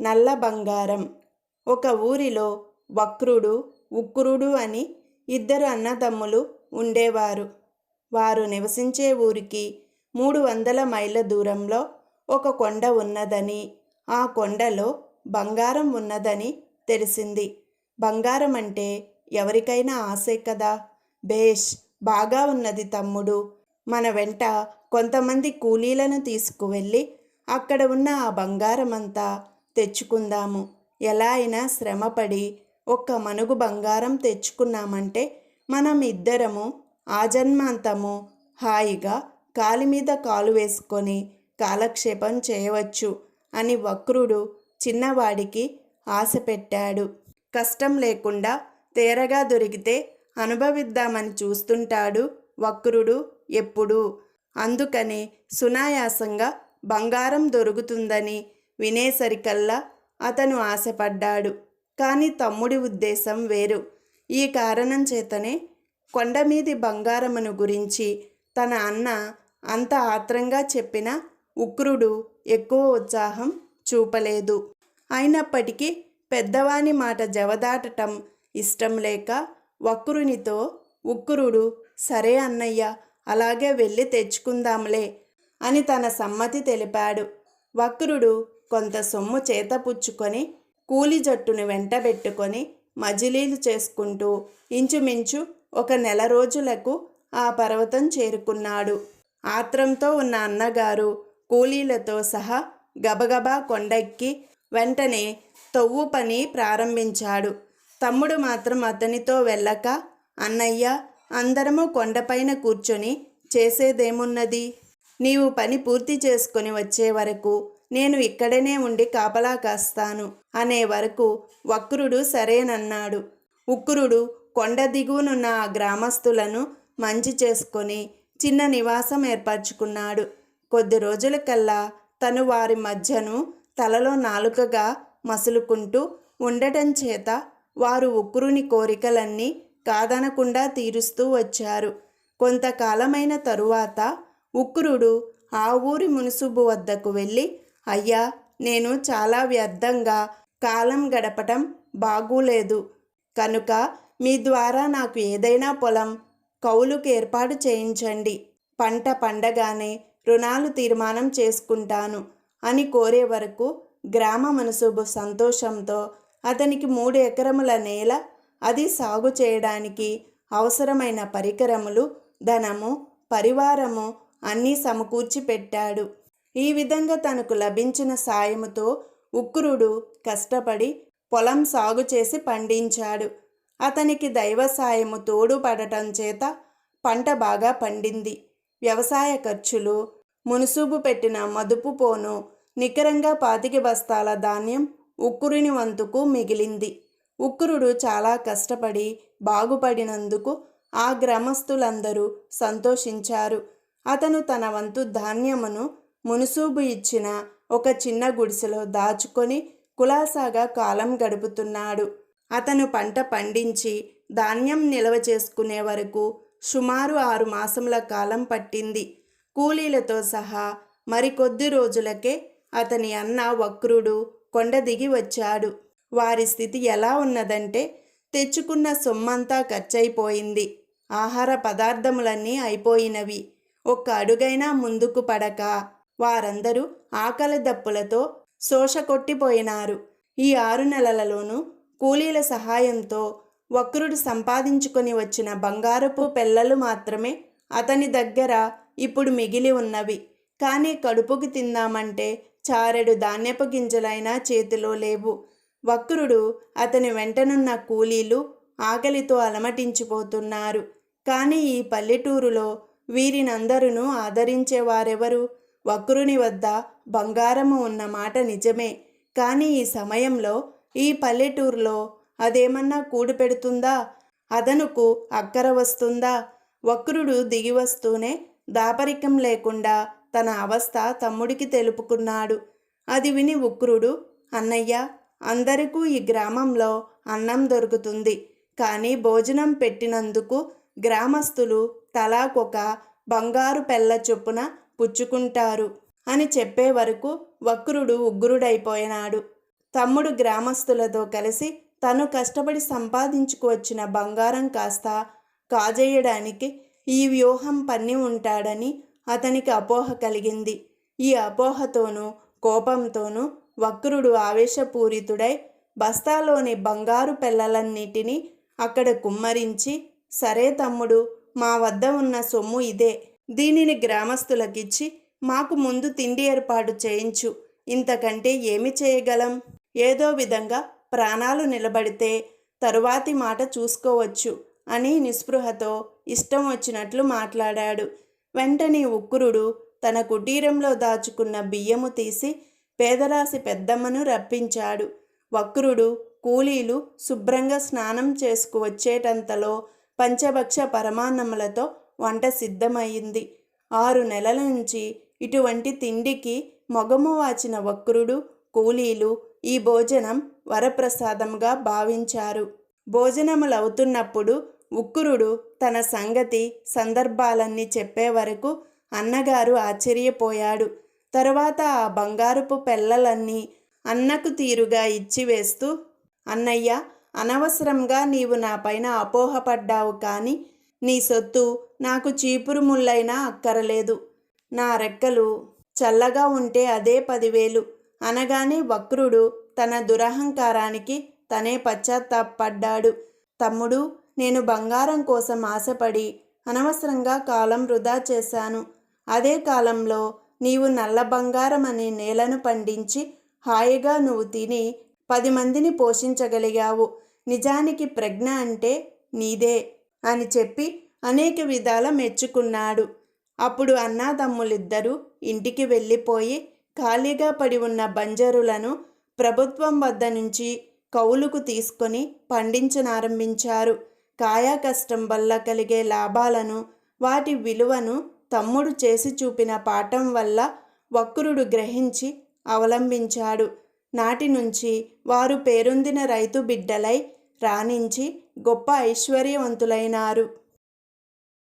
నల్ల బంగారం. ఒక ఊరిలో వక్రుడు ఉక్రుడు అని ఇద్దరు అన్నదమ్ములు ఉండేవారు. వారు నివసించే ఊరికి మూడు వందల మైళ్ళ దూరంలో ఒక కొండ ఉన్నదని ఆ కొండలో బంగారం ఉన్నదని తెలిసింది. బంగారం అంటే ఎవరికైనా ఆశే కదా? బేష్ బాగా ఉన్నది తమ్ముడు. మన వెంట కొంతమంది కూలీలను తీసుకువెళ్ళి అక్కడ ఉన్న ఆ బంగారమంతా తెచ్చుకుందాము. ఎలా అయినా శ్రమపడి ఒక్క మనుగు బంగారం తెచ్చుకున్నామంటే మనం ఇద్దరము ఆజన్మాంతము హాయిగా కాలి మీద కాలు వేసుకొని కాలక్షేపం చేయవచ్చు అని వక్రుడు చిన్నవాడికి ఆశ పెట్టాడు. కష్టం లేకుండా తేరగా దొరికితే అనుభవిద్దామని చూస్తుంటాడు వక్రుడు ఎప్పుడూ. అందుకని సునాయాసంగా బంగారం దొరుకుతుందని వినేసరికల్లా అతను ఆశపడ్డాడు. కానీ తమ్ముడి ఉద్దేశం వేరు. ఈ కారణం చేతనే కొండమీది బంగారమును గురించి తన అన్న అంత ఆత్రంగా చెప్పిన ఉక్రుడు ఎక్కువ ఉత్సాహం చూపలేదు. అయినప్పటికీ పెద్దవాని మాట జవదాటటం ఇష్టం లేక వక్రునితో ఉక్రుడు సరే అన్నయ్య అలాగే వెళ్ళి తెచ్చుకుందాంలే అని తన సమ్మతి తెలిపాడు. వక్రుడు కొంత సొమ్ము చేతపుచ్చుకొని కూలి జట్టును వెంటబెట్టుకొని మజిలీలు చేసుకుంటూ ఇంచుమించు ఒక నెల రోజులకు ఆ పర్వతం చేరుకున్నాడు. ఆత్రంతో ఉన్న అన్నగారు కూలీలతో సహా గబగబా కొండెక్కి వెంటనే తవ్వు పని ప్రారంభించాడు. తమ్ముడు మాత్రం అతనితో వెళ్ళక అన్నయ్య అందరము కొండపైన కూర్చొని చేసేదేమున్నది? నీవు పని పూర్తి చేసుకొని వచ్చే వరకు నేను ఇక్కడనే ఉండి కాపలా కాస్తాను అనే వరకు వక్రుడు సరేనన్నాడు. ఉక్రుడు కొండ దిగువనున్న ఆ గ్రామస్తులను మంచి చేసుకొని చిన్న నివాసం ఏర్పరచుకున్నాడు. కొద్ది రోజులకల్లా తను వారి మధ్యను తలలో నాలుకగా మసులుకుంటూ ఉండటం చేత వారు ఉక్రుని కోరికలన్నీ కాదనకుండా తీరుస్తూ వచ్చారు. కొంతకాలమైన తరువాత ఉక్రుడు ఆ ఊరి మునుసుబు వద్దకు వెళ్ళి అయ్యా నేను చాలా వ్యర్థంగా కాలం గడపటం బాగూలేదు. కనుక మీ ద్వారా నాకు ఏదైనా పొలం కౌలుకు ఏర్పాటు చేయించండి. పంట పండగానే రుణాలు తీర్మానం చేసుకుంటాను అని కోరే వరకు గ్రామ మనసుబు సంతోషంతో అతనికి మూడు ఎకరముల నేల అది సాగు చేయడానికి అవసరమైన పరికరములు ధనము పరివారము అన్నీ సమకూర్చి పెట్టాడు ఈ విధంగా తనకు లభించిన సాయముతో ఉక్రుడు కష్టపడి పొలం సాగు చేసి పండించాడు. అతనికి దైవ సాయము తోడుపడటం చేత పంట బాగా పండింది. వ్యవసాయ ఖర్చులు మునుసూబు పెట్టిన మదుపు పోను నికరంగా పాతికి బస్తాల ధాన్యం ఉక్కురుని వంతుకు మిగిలింది. ఉక్కురుడు చాలా కష్టపడి బాగుపడినందుకు ఆ గ్రామస్తులందరూ సంతోషించారు. అతను తన వంతు ధాన్యమును మునుసూబు ఇచ్చిన ఒక చిన్న గుడిసెలో దాచుకొని కులాసాగా కాలం గడుపుతున్నాడు. అతను పంట పండించి ధాన్యం నిల్వ చేసుకునే వరకు సుమారు ఆరు మాసముల కాలం పట్టింది. కూలీలతో సహా మరికొద్ది రోజులకే అతని అన్న వక్రుడు కొండ దిగి వచ్చాడు. వారి స్థితి ఎలా ఉన్నదంటే తెచ్చుకున్న సొమ్మంతా ఖర్చయిపోయింది. ఆహార పదార్థములన్నీ అయిపోయినవి. ఒక్క అడుగైనా ముందుకు పడక వారందరూ ఆకలి దప్పులతో శోష కొట్టిపోయినారు ఈ ఆరు నెలలలోనూ కూలీల సహాయంతో వక్రుడు సంపాదించుకొని వచ్చిన బంగారపు పెళ్ళలు మాత్రమే అతని దగ్గర ఇప్పుడు మిగిలి ఉన్నవి. కానీ కడుపుకి తిందామంటే చారెడు ధాన్యపు గింజలైనా చేతిలో లేవు. వక్రుడు అతని వెంటనున్న కూలీలు ఆకలితో అలమటించిపోతున్నారు. కానీ ఈ పల్లెటూరులో వీరినందరూ ఆదరించేవారెవరు? వక్రుని వద్ద బంగారము ఉన్న మాట నిజమే. కానీ ఈ సమయంలో ఈ పల్లెటూరులో అదేమన్నా కూడు పెడుతుందా? అదనుకు అక్కర వస్తుందా? వక్రుడు దిగి వస్తూనే దాపరికం లేకుండా తన అవస్థ తమ్ముడికి తెలుపుకున్నాడు. అది విని ఉక్రుడు అన్నయ్య అందరికూ ఈ గ్రామంలో అన్నం దొరుకుతుంది. కానీ భోజనం పెట్టినందుకు గ్రామస్తులు తలాకొక బంగారు పెళ్ళ చొప్పున పుచ్చుకుంటారు అని చెప్పే వరకు వక్రుడు ఉగ్రుడైపోయినాడు. తమ్ముడు గ్రామస్తులతో కలిసి తను కష్టపడి సంపాదించుకువచ్చిన బంగారం కాస్త కాజేయడానికి ఈ వ్యూహం పన్ని ఉంటాడని అతనికి అపోహ కలిగింది. ఈ అపోహతోనూ కోపంతోనూ వక్రుడు ఆవేశపూరితుడై బస్తాలోని బంగారు పెళ్ళలన్నిటినీ అక్కడ కుమ్మరించి సరే తమ్ముడు మా వద్ద ఉన్న సొమ్ము ఇదే దీనిని గ్రామస్తులకిచ్చి మాకు ముందు తిండి ఏర్పాటు చేయించు. ఇంతకంటే ఏమి చేయగలం? ఏదో విధంగా ప్రాణాలు నిలబడితే తరువాతి మాట చూసుకోవచ్చు అని నిస్పృహతో ఇష్టం వచ్చినట్లు మాట్లాడాడు. వెంటనే ఉక్కురుడు తన కుటీరంలో దాచుకున్న బియ్యము తీసి పేదరాశి పెద్దమ్మను రప్పించాడు. వక్రుడు కూలీలు శుభ్రంగా స్నానం చేసుకువచ్చేటంతలో పంచభక్ష పరమాన్నములతో వంట సిద్ధమైంది ఆరు నెలల నుంచి ఇటువంటి తిండికి మొగము వాచిన వక్రుడు కూలీలు ఈ భోజనం వరప్రసాదంగా భావించారు. భోజనములవుతున్నప్పుడు ఉక్కురుడు తన సంగతి సందర్భాలన్నీ చెప్పే వరకు అన్నగారు ఆశ్చర్యపోయాడు. తరువాత ఆ బంగారుపు పెళ్ళలన్నీ అన్నకు తీరుగా ఇచ్చివేస్తూ అన్నయ్య అనవసరంగా నీవు నా పైన అపోహపడ్డావు కానీ నీ సొత్తు నాకు చీపురు ముళ్ళైనా అక్కరలేదు. నా రెక్కలు చల్లగా ఉంటే అదే పదివేలు. అనగానే వక్రుడు తన దురహంకారానికి తనే పశ్చాత్తాపడ్డాడు. తమ్ముడు నేను బంగారం కోసం ఆశపడి అనవసరంగా కాలం వృధా చేశాను. అదే కాలంలో నీవు నల్ల బంగారం అనే నేలను పండించి హాయిగా నువ్వు తిని పది మందిని పోషించగలిగావు. నిజానికి ప్రజ్ఞ అంటే నీదే. అని చెప్పి అనేక విధాల మెచ్చుకున్నాడు. అప్పుడు అన్నాదమ్ములిద్దరూ ఇంటికి వెళ్ళిపోయి ఖాళీగా పడి ఉన్న బంజరులను ప్రభుత్వం వద్ద నుంచి కౌలుకు తీసుకొని పండించనారంభించారు. కాయా కష్టం వల్ల కలిగే లాభాలను వాటి విలువను తమ్ముడు చేసి చూపిన పాఠం వల్ల వక్రుడు గ్రహించి అవలంబించాడు. నాటి నుంచి వారు పేరొందిన రైతు బిడ్డలై రాణించి గొప్ప ఐశ్వర్యవంతులైనారు.